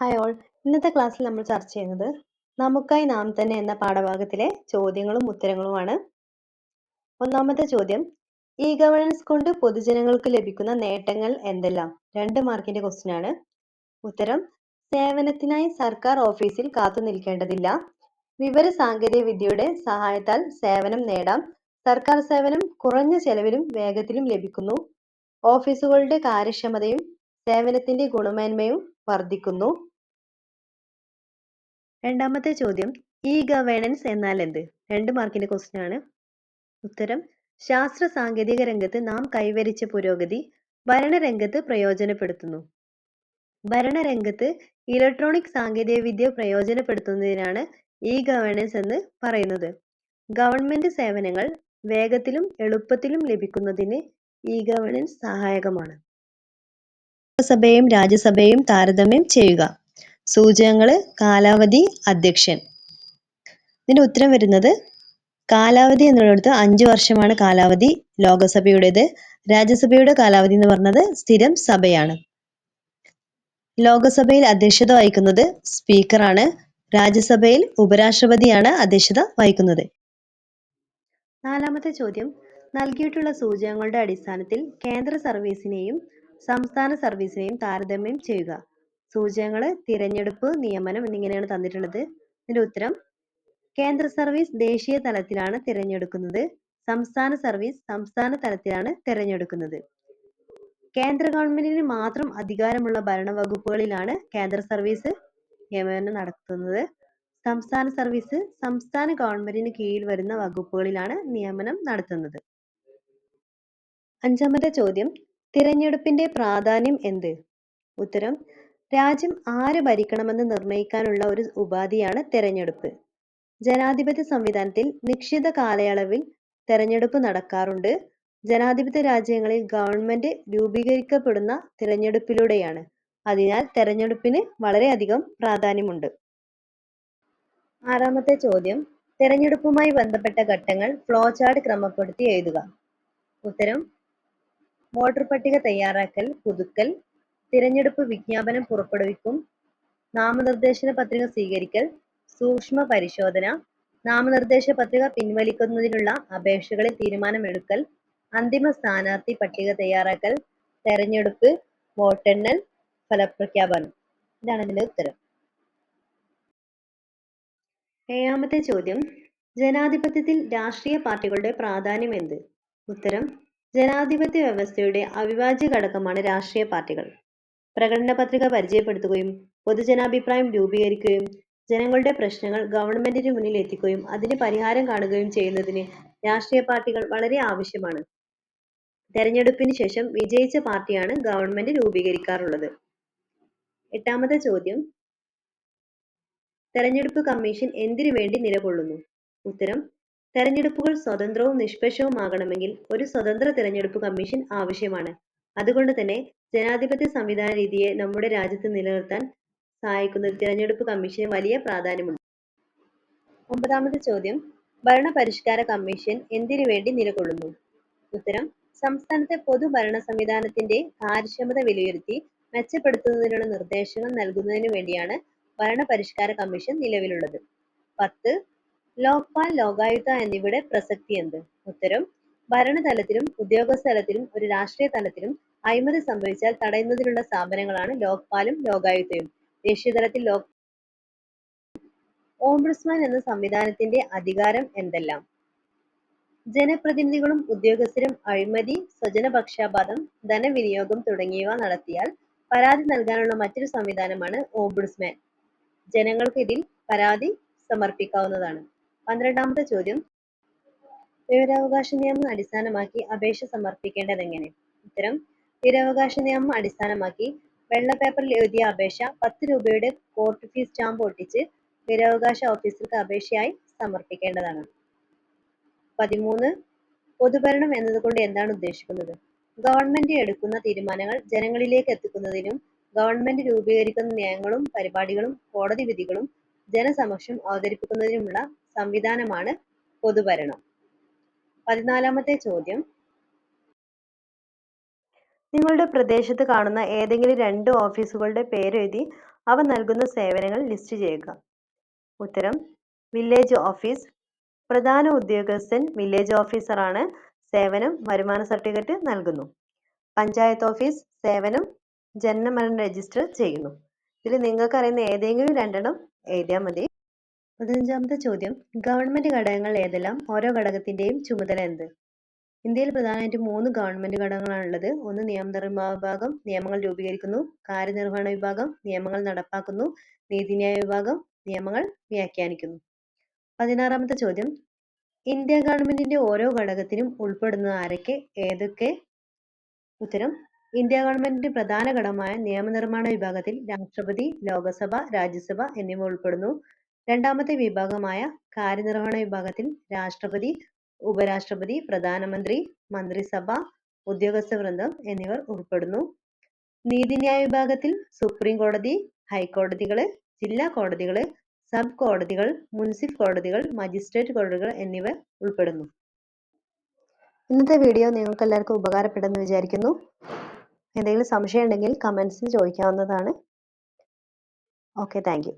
Hi all ഇന്നത്തെ ക്ലാസ്സിൽ നമ്മൾ ചർച്ച ചെയ്യുന്നത് നമുക്കായി നാം തന്നെ എന്ന പാഠഭാഗത്തിലെ ചോദ്യങ്ങളും ഉത്തരങ്ങളുമാണ്. ഒന്നാമത്തെ ചോദ്യം ഇ ഗവേണൻസ് കൊണ്ട് പൊതുജനങ്ങൾക്ക് ലഭിക്കുന്ന നേട്ടങ്ങൾ എന്തെല്ലാം? രണ്ട് മാർക്കിന്റെ ക്വസ്റ്റ്യൻ ആണ്. ഉത്തരം സേവനത്തിനായി സർക്കാർ ഓഫീസിൽ കാത്തു നിൽക്കേണ്ടതില്ല. വിവര സാങ്കേതിക വിദ്യയുടെ സഹായത്താൽ സേവനം നേടാം. സർക്കാർ സേവനം കുറഞ്ഞ ചെലവിലും വേഗത്തിലും ലഭിക്കുന്നു. ഓഫീസുകളുടെ കാര്യക്ഷമതയും സേവനത്തിന്റെ ഗുണമേന്മയും വർദ്ധിക്കുന്നു. രണ്ടാമത്തെ ചോദ്യം ഇ ഗവേണൻസ് എന്നാൽ എന്ത്? രണ്ട് മാർക്കിന്റെ ക്വസ്റ്റ്യൻ ആണ്. ഉത്തരം ശാസ്ത്ര സാങ്കേതിക രംഗത്ത് നാം കൈവരിച്ച പുരോഗതി ഭരണരംഗത്ത് പ്രയോജനപ്പെടുത്തുന്നു. ഭരണരംഗത്ത് ഇലക്ട്രോണിക് സാങ്കേതിക വിദ്യ പ്രയോജനപ്പെടുത്തുന്നതിനാണ് ഇ ഗവേണൻസ് എന്ന് പറയുന്നത്. ഗവൺമെന്റ് സേവനങ്ങൾ വേഗത്തിലും എളുപ്പത്തിലും ലഭിക്കുന്നതിന് ഇ ഗവേണൻസ് സഹായകമാണ്. ലോകസഭയും രാജ്യസഭയും താരതമ്യം ചെയ്യുക. സൂചകങ്ങൾ കാലാവധി അധ്യക്ഷൻ. ഇതിന്റെ ഉത്തരം വരുന്നത് കാലാവധി എന്നുള്ളിടത്ത് അഞ്ചു വർഷമാണ് കാലാവധി ലോകസഭയുടേത്. രാജ്യസഭയുടെ കാലാവധി എന്ന് പറഞ്ഞത് സ്ഥിരം സഭയാണ്. ലോകസഭയിൽ അധ്യക്ഷത വഹിക്കുന്നത് സ്പീക്കറാണ്. രാജ്യസഭയിൽ ഉപരാഷ്ട്രപതിയാണ് അധ്യക്ഷത വഹിക്കുന്നത്. നാലാമത്തെ ചോദ്യം. നൽകിയിട്ടുള്ള സൂചകങ്ങളുടെ അടിസ്ഥാനത്തിൽ കേന്ദ്ര സർവീസിനെയും സംസ്ഥാന സർവീസിനെയും താരതമ്യം ചെയ്യുക. സൂചകങ്ങൾ തിരഞ്ഞെടുപ്പ് നിയമനം എന്നിങ്ങനെയാണ് തന്നിട്ടുള്ളത്. ഇതിന്റെ ഉത്തരം കേന്ദ്ര സർവീസ് ദേശീയ തലത്തിലാണ് തിരഞ്ഞെടുക്കുന്നത്. സംസ്ഥാന സർവീസ് സംസ്ഥാന തലത്തിലാണ് തിരഞ്ഞെടുക്കുന്നത്. കേന്ദ്ര ഗവൺമെന്റിന് മാത്രം അധികാരമുള്ള ഭരണ വകുപ്പുകളിലാണ് കേന്ദ്ര സർവീസ് നിയമനം നടത്തുന്നത്. സംസ്ഥാന സർവീസ് സംസ്ഥാന ഗവൺമെന്റിന് കീഴിൽ വരുന്ന വകുപ്പുകളിലാണ് നിയമനം നടത്തുന്നത്. അഞ്ചാമത്തെ ചോദ്യം തിരഞ്ഞെടുപ്പിന്റെ പ്രാധാന്യം എന്ത്? ഉത്തരം രാജ്യം ആര് ഭരിക്കണമെന്ന് നിർണയിക്കാനുള്ള ഒരു ഉപാധിയാണ് തെരഞ്ഞെടുപ്പ്. ജനാധിപത്യ സംവിധാനത്തിൽ നിശ്ചിത കാലയളവിൽ തെരഞ്ഞെടുപ്പ് നടക്കാറുണ്ട്. ജനാധിപത്യ രാജ്യങ്ങളിൽ ഗവൺമെന്റ് രൂപീകരിക്കപ്പെടുന്ന തിരഞ്ഞെടുപ്പിലൂടെയാണ്. അതിനാൽ തെരഞ്ഞെടുപ്പിന് വളരെയധികം പ്രാധാന്യമുണ്ട്. ആറാമത്തെ ചോദ്യം. തെരഞ്ഞെടുപ്പുമായി ബന്ധപ്പെട്ട ഘട്ടങ്ങൾ ഫ്ലോ ചാർട്ട് ക്രമപ്പെടുത്തി എഴുതുക. ഉത്തരം. വോട്ടർ പട്ടിക തയ്യാറാക്കൽ പുതുക്കൽ തിരഞ്ഞെടുപ്പ് വിജ്ഞാപനം പുറപ്പെടുവിക്കും. നാമനിർദ്ദേശ പത്രിക സ്വീകരിക്കൽ സൂക്ഷ്മ പരിശോധന നാമനിർദ്ദേശ പത്രിക പിൻവലിക്കുന്നതിനുള്ള അപേക്ഷകളിൽ തീരുമാനമെടുക്കൽ അന്തിമ സ്ഥാനാർത്ഥി പട്ടിക തയ്യാറാക്കൽ തെരഞ്ഞെടുപ്പ് വോട്ടെണ്ണൽ ഫലപ്രഖ്യാപനം. ഇതാണ് ഇതിന്റെ ഉത്തരം. ഏഴാമത്തെ ചോദ്യം. ജനാധിപത്യത്തിൽ രാഷ്ട്രീയ പാർട്ടികളുടെ പ്രാധാന്യം എന്ത്? ഉത്തരം. ജനാധിപത്യ വ്യവസ്ഥയുടെ അവിഭാജ്യ ഘടകമാണ് രാഷ്ട്രീയ പാർട്ടികൾ. പ്രകടന പത്രിക പരിചയപ്പെടുത്തുകയും പൊതുജനാഭിപ്രായം രൂപീകരിക്കുകയും ജനങ്ങളുടെ പ്രശ്നങ്ങൾ ഗവൺമെന്റിന് മുന്നിൽ എത്തിക്കുകയും അതിന് പരിഹാരം കാണുകയും ചെയ്യുന്നതിന് രാഷ്ട്രീയ പാർട്ടികൾ വളരെ ആവശ്യമാണ്. തെരഞ്ഞെടുപ്പിന് ശേഷം വിജയിച്ച പാർട്ടിയാണ് ഗവൺമെന്റ് രൂപീകരിക്കാറുള്ളത്. എട്ടാമത്തെ ചോദ്യം. തെരഞ്ഞെടുപ്പ് കമ്മീഷൻ എന്തിനു വേണ്ടി നിലകൊള്ളുന്നു? ഉത്തരം. തെരഞ്ഞെടുപ്പുകൾ സ്വതന്ത്രവും നിഷ്പക്ഷവുമാകണമെങ്കിൽ ഒരു സ്വതന്ത്ര തെരഞ്ഞെടുപ്പ് കമ്മീഷൻ ആവശ്യമാണ്. അതുകൊണ്ട് തന്നെ ജനാധിപത്യ സംവിധാന രീതിയെ നമ്മുടെ രാജ്യത്ത് നിലനിർത്താൻ സഹായിക്കുന്ന തിരഞ്ഞെടുപ്പ് കമ്മീഷന് വലിയ പ്രാധാന്യമുണ്ട്. ഒമ്പതാമത്തെ ചോദ്യം. ഭരണപരിഷ്കാര കമ്മീഷൻ എന്തിനു വേണ്ടി നിലകൊള്ളുന്നു? ഉത്തരം. സംസ്ഥാനത്തെ പൊതുഭരണ സംവിധാനത്തിന്റെ കാര്യക്ഷമത വിലയിരുത്തി മെച്ചപ്പെടുത്തുന്നതിനുള്ള നിർദ്ദേശങ്ങൾ നൽകുന്നതിനു വേണ്ടിയാണ് ഭരണപരിഷ്കാര കമ്മീഷൻ നിലവിലുള്ളത്. പത്ത്. ലോക്പാൽ ലോകായുക്ത എന്നിവയുടെ പ്രസക്തി എന്ത്? ഉത്തരം. ഭരണതലത്തിലും ഉദ്യോഗസ്ഥ തലത്തിലും ഒരു രാഷ്ട്രീയ തലത്തിലും അഴിമതി സംഭവിച്ചാൽ തടയുന്നതിനുള്ള സ്ഥാപനങ്ങളാണ് ലോക്പാലും ലോകായുക്തയും ദേശീയതലത്തിൽ ലോക് ഓംബുഡ്സ്മാൻ എന്ന സംവിധാനത്തിന്റെ അധികാരം എന്തെല്ലാം? ജനപ്രതിനിധികളും ഉദ്യോഗസ്ഥരും അഴിമതി സ്വജനപക്ഷപാതം ധനവിനിയോഗം തുടങ്ങിയവ നടത്തിയാൽ പരാതി നൽകാനുള്ള മറ്റൊരു സംവിധാനമാണ് ഓംബുഡ്സ്മാൻ. ജനങ്ങൾക്ക് പരാതി സമർപ്പിക്കാവുന്നതാണ്. പന്ത്രണ്ടാമത്തെ ചോദ്യം. വിവരാവകാശ നിയമം അടിസ്ഥാനമാക്കി അപേക്ഷ സമർപ്പിക്കേണ്ടതെങ്ങനെ? ഉത്തരം വിവരാവകാശ നിയമം അടിസ്ഥാനമാക്കി വെള്ള പേപ്പറിൽ എഴുതിയ അപേക്ഷ പത്ത് രൂപയുടെ കോർട്ട് ഫീസ് സ്റ്റാമ്പ് ഒട്ടിച്ച് വിവരാവകാശ ഓഫീസർക്ക് അപേക്ഷയായി സമർപ്പിക്കേണ്ടതാണ്. പതിമൂന്ന് പൊതുഭരണം എന്നതുകൊണ്ട് എന്താണ് ഉദ്ദേശിക്കുന്നത്? ഗവൺമെന്റ് എടുക്കുന്ന തീരുമാനങ്ങൾ ജനങ്ങളിലേക്ക് എത്തിക്കുന്നതിനും ഗവൺമെന്റ് രൂപീകരിക്കുന്ന നയങ്ങളും പരിപാടികളും കോടതി വിധികളും ജനസമക്ഷം അവതരിപ്പിക്കുന്നതിനുമുള്ള സംവിധാനമാണ് പൊതുഭരണം. പതിനാലാമത്തെ ചോദ്യം. നിങ്ങളുടെ പ്രദേശത്ത് കാണുന്ന ഏതെങ്കിലും രണ്ട് ഓഫീസുകളുടെ പേരെഴുതി അവ നൽകുന്ന സേവനങ്ങൾ ലിസ്റ്റ് ചെയ്യുക. ഉത്തരം വില്ലേജ് ഓഫീസ്. പ്രധാന ഉദ്യോഗസ്ഥൻ വില്ലേജ് ഓഫീസറാണ് സേവനം വരുമാന സർട്ടിഫിക്കറ്റ് നൽകുന്നു. പഞ്ചായത്ത് ഓഫീസ് സേവനം ജനനമരണ രജിസ്റ്റർ ചെയ്യുന്നു. ഇതിൽ നിങ്ങൾക്ക് അറിയുന്ന ഏതെങ്കിലും രണ്ടെണ്ണം എഴുതിയാൽ മതി. പതിനഞ്ചാമത്തെ ചോദ്യം. ഗവൺമെന്റ് ഘടകങ്ങൾ ഏതെല്ലാം? ഓരോ ഘടകത്തിന്റെയും ചുമതല എന്ത്? ഇന്ത്യയിൽ പ്രധാനമായിട്ടും മൂന്ന് ഗവൺമെന്റ് ഘടകങ്ങളാണുള്ളത്. ഒന്ന് നിയമനിർമ്മാണ വിഭാഗം നിയമങ്ങൾ രൂപീകരിക്കുന്നു. കാര്യനിർവഹണ വിഭാഗം നിയമങ്ങൾ നടപ്പാക്കുന്നു. നീതിന്യായ വിഭാഗം നിയമങ്ങൾ വ്യാഖ്യാനിക്കുന്നു. പതിനാറാമത്തെ ചോദ്യം. ഇന്ത്യ ഗവൺമെന്റിന്റെ ഓരോ ഘടകത്തിനും ഉൾപ്പെടുന്ന ആരൊക്കെ? ഏതൊക്കെ? ഉത്തരം. ഇന്ത്യ ഗവൺമെന്റിന്റെ പ്രധാന ഘടകമായ നിയമനിർമ്മാണ വിഭാഗത്തിൽ രാഷ്ട്രപതി ലോകസഭ രാജ്യസഭ എന്നിവ ഉൾപ്പെടുന്നു. രണ്ടാമത്തെ വിഭാഗമായ കാര്യനിർവഹണ വിഭാഗത്തിൽ രാഷ്ട്രപതി ഉപരാഷ്ട്രപതി പ്രധാനമന്ത്രി മന്ത്രിസഭ ഉദ്യോഗസ്ഥ വൃന്ദം എന്നിവർ ഉൾപ്പെടുന്നു. നീതിന്യായ വിഭാഗത്തിൽ സുപ്രീം കോടതി ഹൈക്കോടതികൾ ജില്ലാ കോടതികൾ, സബ് കോടതികൾ മുൻസിഫ് കോടതികൾ മജിസ്ട്രേറ്റ് കോടതികൾ എന്നിവ ഉൾപ്പെടുന്നു. ഇന്നത്തെ വീഡിയോ നിങ്ങൾക്ക് എല്ലാവർക്കും ഉപകാരപ്പെടുമെന്ന് വിചാരിക്കുന്നു. എന്തെങ്കിലും സംശയം ഉണ്ടെങ്കിൽ കമൻസിൽ ചോദിക്കാവുന്നതാണ്. Okay thank